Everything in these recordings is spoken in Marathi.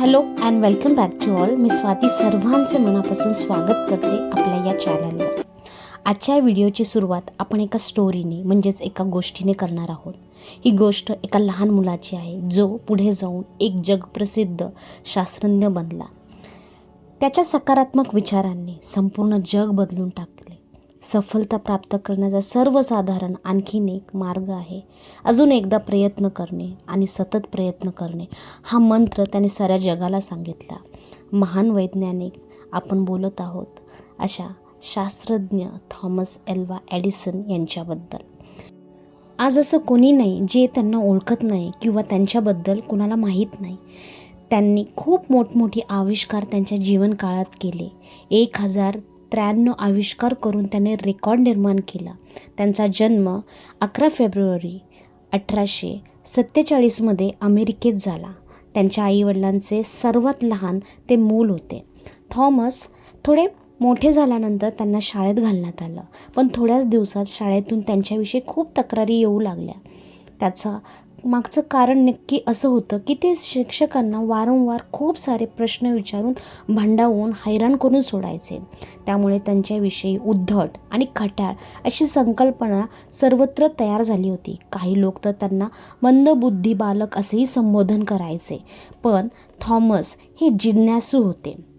Hello and welcome back to all. मी स्वाती सर्वांचे मनापासून स्वागत करते आपल्या या चॅनलवर आजच्या व्हिडिओची सुरुवात आपण एका स्टोरीने म्हणजेच एका गोष्टीने करणार आहोत. ही गोष्ट एका लहान मुलाची आहे जो पुढे जाऊन एक जगप्रसिद्ध शास्त्रज्ञ बनला. त्याच्या सकारात्मक विचारांनी संपूर्ण जग बदलून टाकले. सफलता प्राप्त करण्याचा सर्वसाधारण आणखीन एक मार्ग आहे. अजून एकदा प्रयत्न करणे आणि सतत प्रयत्न करणे हा मंत्र त्याने साऱ्या जगाला सांगितला. महान वैज्ञानिक आपण बोलत आहोत अशा शास्त्रज्ञ थॉमस एल्वा ॲडिसन यांच्याबद्दल. आज असं कोणी नाही जे त्यांना ओळखत नाही किंवा त्यांच्याबद्दल कुणाला माहीत नाही. त्यांनी खूप मोठमोठी आविष्कार त्यांच्या जीवनकाळात केले. एक हजार त्र्याण्णव आविष्कार करून त्याने रेकॉर्ड निर्माण केला. त्यांचा जन्म अकरा फेब्रुवारी अठराशे सत्तेचाळीसमध्ये अमेरिकेत झाला. त्यांच्या आईवडिलांचे सर्वात लहान ते मूल होते. थॉमस थोडे मोठे झाल्यानंतर त्यांना शाळेत घालण्यात आलं. पण थोड्याच दिवसात शाळेतून त्यांच्याविषयी खूप तक्रारी येऊ लागल्या. त्याचा मागचं कारण नक्की असं होतं की ते शिक्षकांना वारंवार खूप सारे प्रश्न विचारून भांडावून हैराण करून सोडायचे. त्यामुळे त्यांच्याविषयी उद्धट आणि खट्याळ अशी संकल्पना सर्वत्र तयार झाली होती. काही लोक तर त्यांना मंदबुद्धी बालक असेही संबोधन करायचे. पण थॉमस हे जिज्ञासू होते.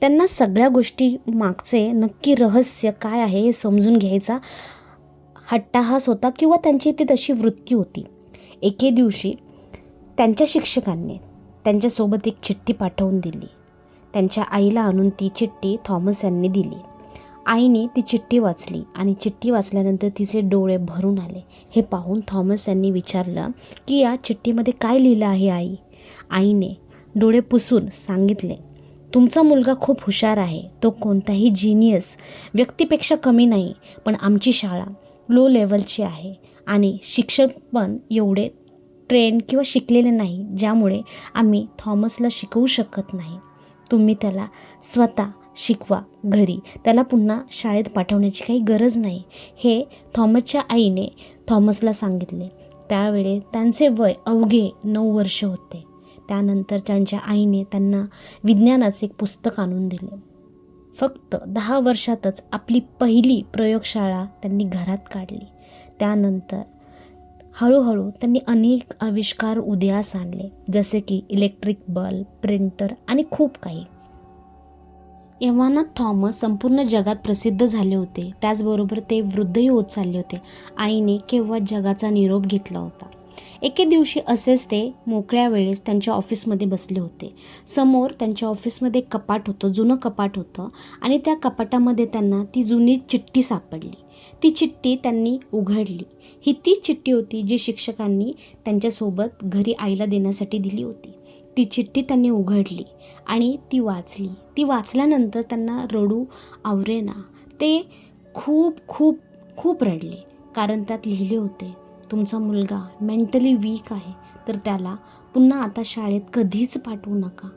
त्यांना सगळ्या गोष्टी मागचे नक्की रहस्य काय आहे हे समजून घ्यायचा हट्टाहास होता किंवा त्यांची ती तशी वृत्ती होती. एके दिवशी त्यांच्या शिक्षकांनी त्यांच्यासोबत एक चिठ्ठी पाठवून दिली. त्यांच्या आईला आणून ती चिठ्ठी थॉमस यांनी दिली. आईने ती चिठ्ठी वाचली आणि चिठ्ठी वाचल्यानंतर तिचे डोळे भरून आले. हे पाहून थॉमस यांनी विचारलं की या चिठ्ठीमध्ये काय लिहिलं आहे आई? आईने डोळे पुसून सांगितले तुमचा मुलगा खूप हुशार आहे. तो कोणताही जिनियस व्यक्तीपेक्षा कमी नाही पण आमची शाळा लो लेवलची आहे. आणि शिक्षक पण एवढे ट्रेन किंवा शिकलेले नाही ज्यामुळे आम्ही थॉमसला शिकवू शकत नाही. तुम्ही त्याला स्वतः शिकवा घरी. त्याला पुन्हा शाळेत पाठवण्याची काही गरज नाही. हे थॉमसच्या आईने थॉमसला सांगितले. त्यावेळे त्यांचे वय अवघे नऊ वर्ष होते. त्यानंतर त्यांच्या आईने त्यांना विज्ञानाचे एक पुस्तक आणून दिले. फक्त दहा वर्षातच आपली पहिली प्रयोगशाळा त्यांनी घरात काढली. त्यानंतर हळूहळू त्यांनी अनेक आविष्कार उदयास आणले जसे की इलेक्ट्रिक बल्ब प्रिंटर आणि खूप काही. यव्हानात थॉमस संपूर्ण जगात प्रसिद्ध झाले होते. त्याचबरोबर ते वृद्धही होत चालले होते. आईने केव्हा जगाचा निरोप घेतला होता? एके दिवशी असेच ते मोकळ्या वेळेस त्यांच्या ऑफिसमध्ये बसले होते. समोर त्यांच्या ऑफिसमध्ये कपाट होतं जुनं कपाट होतं आणि त्या कपाटामध्ये त्यांना ती जुनी चिठ्ठी सापडली. ती चिठ्ठी त्यांनी उघडली. ही ती चिठ्ठी होती जी शिक्षकांनी त्यांच्यासोबत घरी आईला देण्यासाठी दिली होती. ती चिठ्ठी त्यांनी उघडली आणि ती वाचली. ती वाचल्यानंतर त्यांना रडू आवरेना. ते खूप खूप खूप रडले. कारण त्यात लिहिले होते तुमचा मुलगा मेंटली वीक आहे तर त्याला पुन्हा आता शाळेत कधीच पाठवू नका.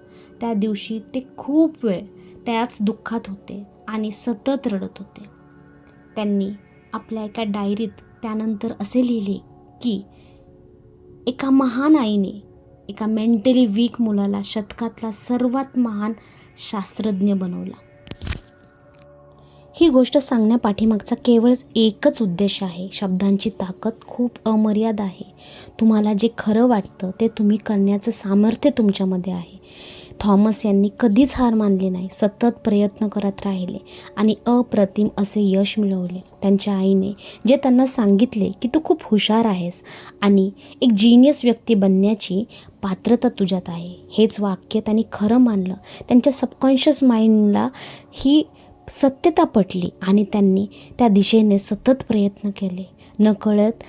त्या दिवशी ते खूप वेळ त्याच दुःखात होते आणि सतत रडत होते. त्यांनी आपल्या एका डायरीत त्यानंतर असे लिहिले की एका महान आईने एका मेंटली वीक मुलाला शतकातला सर्वात महान शास्त्रज्ञ बनवला. ही गोष्ट सांगण्यापाठीमागचा केवळ एकच उद्देश आहे. शब्दांची ताकद खूप अमर्याद आहे. तुम्हाला जे खरं वाटतं ते तुम्ही करण्याचं सामर्थ्य तुमच्यामध्ये आहे. थॉमस यांनी कधीच हार मानली नाही. सतत प्रयत्न करत राहिले आणि अप्रतिम असे यश मिळवले. त्यांच्या आईने जे त्यांना सांगितले की तू खूप हुशार आहेस आणि एक जिनियस व्यक्ती बनण्याची पात्रता तुझ्यात आहे. हेच वाक्य त्यांनी खरं मानलं. त्यांच्या सबकॉन्शियस माइंडला ही सत्यता पटली आणि त्यांनी त्या दिशेने सतत प्रयत्न केले. नकळत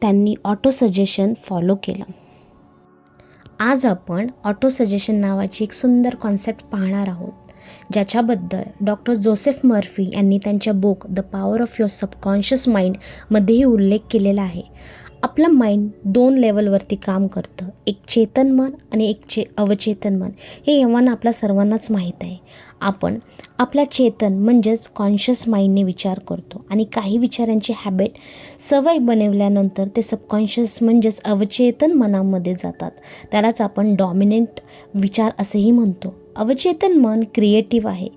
त्यांनी ऑटो सजेशन फॉलो केलं. आज आपण ऑटो सजेशन नावाची एक सुंदर कॉन्सेप्ट पाहणार आहोत ज्याच्याबद्दल डॉक्टर जोसेफ मर्फी यांनी त्यांच्या book the power of your subconscious माइंडमध्येही उल्लेख केलेला आहे. आपलं माइंड दोन लेवलवरती काम करतं एक चेतन मन आणि एक चे अवचेतन मन. हे यवना आपल्या सर्वांनाच माहीत आहे. आपण आपला चेतन म्हणजेच कॉन्शियस माइंडने विचार करतो. आणि काही विचारांची हॅबिट सवय बनवल्यानंतर ते सबकॉन्शियस म्हणजेच अवचेतन मनामध्ये जातात. त्यालाच आपण डॉमिनेंट विचार असेही म्हणतो. अवचेतन मन क्रिएटिव्ह आहे.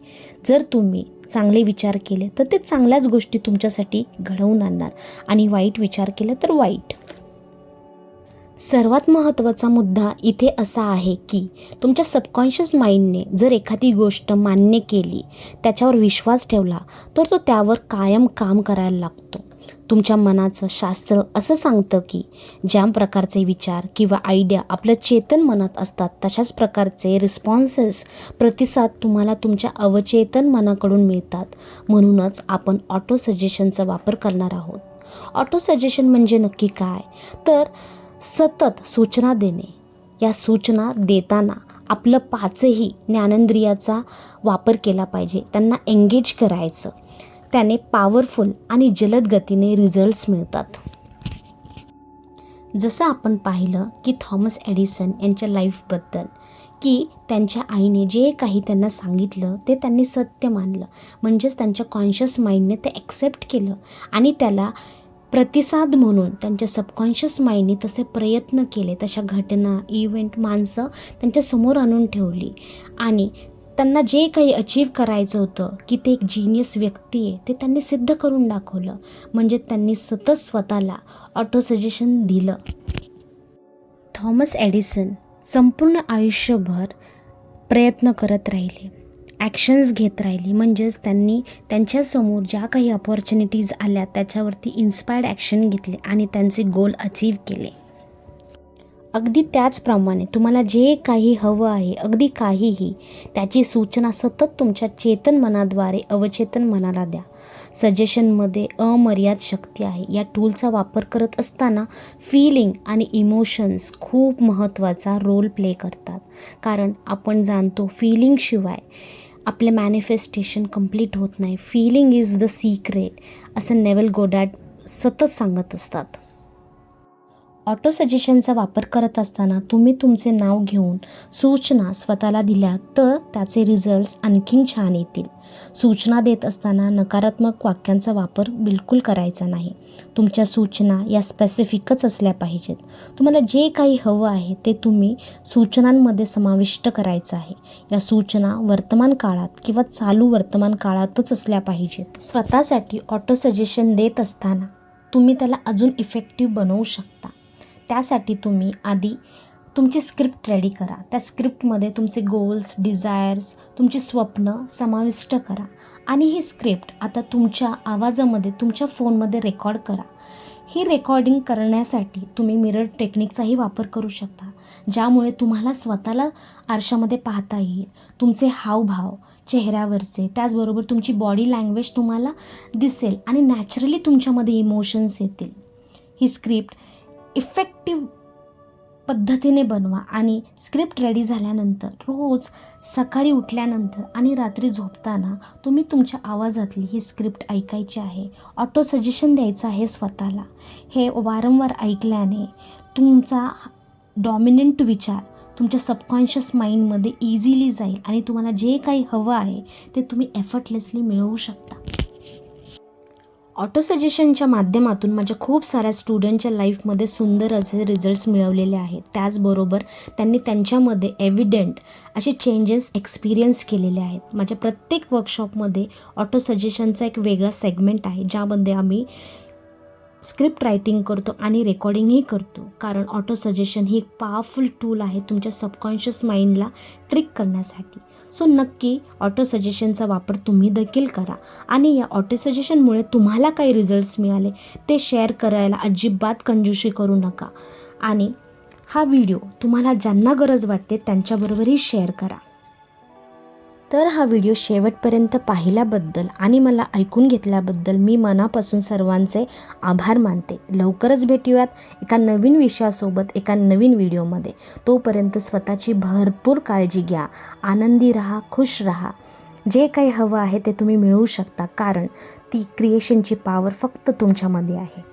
जर तुम्ही चांगले विचार केले तर ते चांगल्याच गोष्टी तुमच्यासाठी घडवून आणणार. आणि वाईट विचार केले तर वाईट. सर्वात महत्त्वाचा मुद्दा इथे असा आहे की तुमच्या सबकॉन्शियस माइंडने जर एखादी गोष्ट मान्य केली त्याच्यावर विश्वास ठेवला तर तो त्यावर कायम काम करायला लागतो. तुमच्या मनाचं शास्त्र असं सांगतं की ज्या प्रकारचे विचार किंवा आयडिया आपलं चेतन मनात असतात तशाच प्रकारचे रिस्पॉन्सेस प्रतिसाद तुम्हाला तुमच्या अवचेतन मनाकडून मिळतात. म्हणूनच आपण ऑटो सजेशनचा वापर करणार आहोत. ऑटो सजेशन म्हणजे नक्की काय? तर सतत सूचना देणे. या सूचना देताना आपलं पाचही ज्ञानेंद्रियाचा वापर केला पाहिजे. त्यांना एंगेज करायचं. त्याने पॉवरफुल आणि जलद गतीने रिझल्ट्स मिळतात. जसं आपण पाहिलं की थॉमस एडिसन यांच्या लाईफबद्दल की त्यांच्या आईने जे काही त्यांना सांगितलं ते त्यांनी सत्य मानलं. म्हणजेच त्यांच्या कॉन्शियस माइंडने ते ॲक्सेप्ट केलं. आणि त्याला प्रतिसाद म्हणून त्यांच्या सबकॉन्शियस माइंडने तसे प्रयत्न केले. तशा घटना इव्हेंट माणसं त्यांच्यासमोर आणून ठेवली. आणि त्यांना जे काही अचीव करायचं होतं की ते एक जिनियस व्यक्ती आहे ते त्यांनी सिद्ध करून दाखवलं. म्हणजे त्यांनी सतत स्वतःला ऑटो सजेशन दिलं. थॉमस एडिसन संपूर्ण आयुष्यभर प्रयत्न करत राहिले. ॲक्शन्स घेत राहिली. म्हणजेच त्यांनी त्यांच्यासमोर ज्या काही अपॉर्च्युनिटीज आल्या त्याच्यावरती इन्स्पायर्ड ॲक्शन घेतले आणि त्यांचे गोल अचीव केले. अगदी त्याचप्रमाणे तुम्हाला जे काही हवं आहे अगदी काहीही त्याची सूचना सतत तुमच्या चेतन मनाद्वारे अवचेतन मनाला द्या. सजेशनमध्ये अमर्याद शक्ती आहे. या टूलचा वापर करत असताना फीलिंग आणि इमोशन्स खूप महत्त्वाचा रोल प्ले करतात. कारण आपण जाणतो फीलिंगशिवाय आपले मॅनिफेस्टेशन कंप्लीट होत नाही. फीलिंग इज द सिक्रेट असं नेवल गोडॅट सतत सांगत असतात. ऑटो सजेशनचा वापर करत असताना तुम्ही तुमचे नाव घेऊन सूचना स्वतःला दिल्या तर त्याचे रिझल्ट्स आणखीन छान येतील. सूचना देत असताना नकारात्मक वाक्यांचा वापर बिलकुल करायचा नाही. तुमच्या सूचना या स्पेसिफिकच असल्या पाहिजेत. तुम्हाला जे काही हवं आहे ते तुम्ही सूचनांमध्ये समाविष्ट करायचं आहे. या सूचना वर्तमान काळात किंवा चालू वर्तमान काळातच असल्या पाहिजेत. स्वतःसाठी ऑटो सजेशन देत असताना तुम्ही त्याला अजून इफेक्टिव्ह बनवू शकता. त्यासाठी तुम्ही आधी तुमची स्क्रिप्ट रेडी करा. त्या स्क्रिप्टमध्ये तुमचे गोल्स डिझायर्स तुमची स्वप्न समाविष्ट करा. आणि ही स्क्रिप्ट आता तुमच्या आवाजामध्ये तुमच्या फोनमध्ये रेकॉर्ड करा. ही रेकॉर्डिंग करण्यासाठी तुम्ही मिरर टेक्निकचाही वापर करू शकता ज्यामुळे तुम्हाला स्वतःला आरशामध्ये पाहता येईल. तुमचे हावभाव चेहऱ्यावरचे त्याचबरोबर तुमची बॉडी लँग्वेज तुम्हाला दिसेल आणि नॅचरली तुमच्यामध्ये इमोशन्स येतील. ही स्क्रिप्ट इफेक्टिव्ह पद्धतीने बनवा आणि स्क्रिप्ट रेडी झाल्यानंतर रोज सकाळी उठल्यानंतर आणि रात्री झोपताना तुम्ही तुमच्या आवाजातली ही स्क्रिप्ट ऐकायची आहे. ऑटो सजेशन द्यायचं आहे स्वतःला. हे वारंवार ऐकल्याने तुमचा डॉमिनंट विचार तुमच्या सबकॉन्शियस माइंडमध्ये इझिली जाईल आणि तुम्हाला जे काही हवं आहे ते तुम्ही एफर्टलेसली मिळवू शकता. ऑटो सजेशनच्या माध्यमातून माझ्या खूप साऱ्या स्टुडंटच्या लाईफमध्ये सुंदर असे रिझल्ट्स मिळवलेले आहेत. त्याचबरोबर त्यांनी त्यांच्यामध्ये एव्हिडंट असे चेंजेस एक्सपिरियन्स केलेले आहेत. माझ्या प्रत्येक वर्कशॉपमध्ये ऑटो सजेशनचा एक वेगळा सेगमेंट आहे ज्यामध्ये आम्ही स्क्रिप्ट रायटिंग करतो आणि रेकॉर्डिंगही करतो. कारण ऑटो सजेशन ही एक पॉवरफुल टूल आहे तुमच्या सबकॉन्शियस माइंडला ट्रिक करण्यासाठी. सो नक्की ऑटो सजेशनचा वापर तुम्ही देखील करा. आणि या ऑटो सजेशनमुळे तुम्हाला काही रिझल्ट्स मिळाले ते शेअर करायला अजिबात कंजूशी करू नका. आणि हा व्हिडिओ तुम्हाला ज्यांना गरज वाटते त्यांच्याबरोबरही शेअर करा. तर हा व्हिडिओ शेवटपर्यंत पाहिल्याबद्दल आणि मला ऐकून घेतल्याबद्दल मी मनापासून सर्वांचे आभार मानते. लवकरच भेटूयात एका नवीन विषयासोबत एका नवीन व्हिडिओमध्ये. तोपर्यंत स्वतःची भरपूर काळजी घ्या. आनंदी राहा खुश राहा. जे काही हवं आहे ते तुम्ही मिळवू शकता. कारण ती क्रिएशनची पॉवर फक्त तुमच्यामध्ये आहे.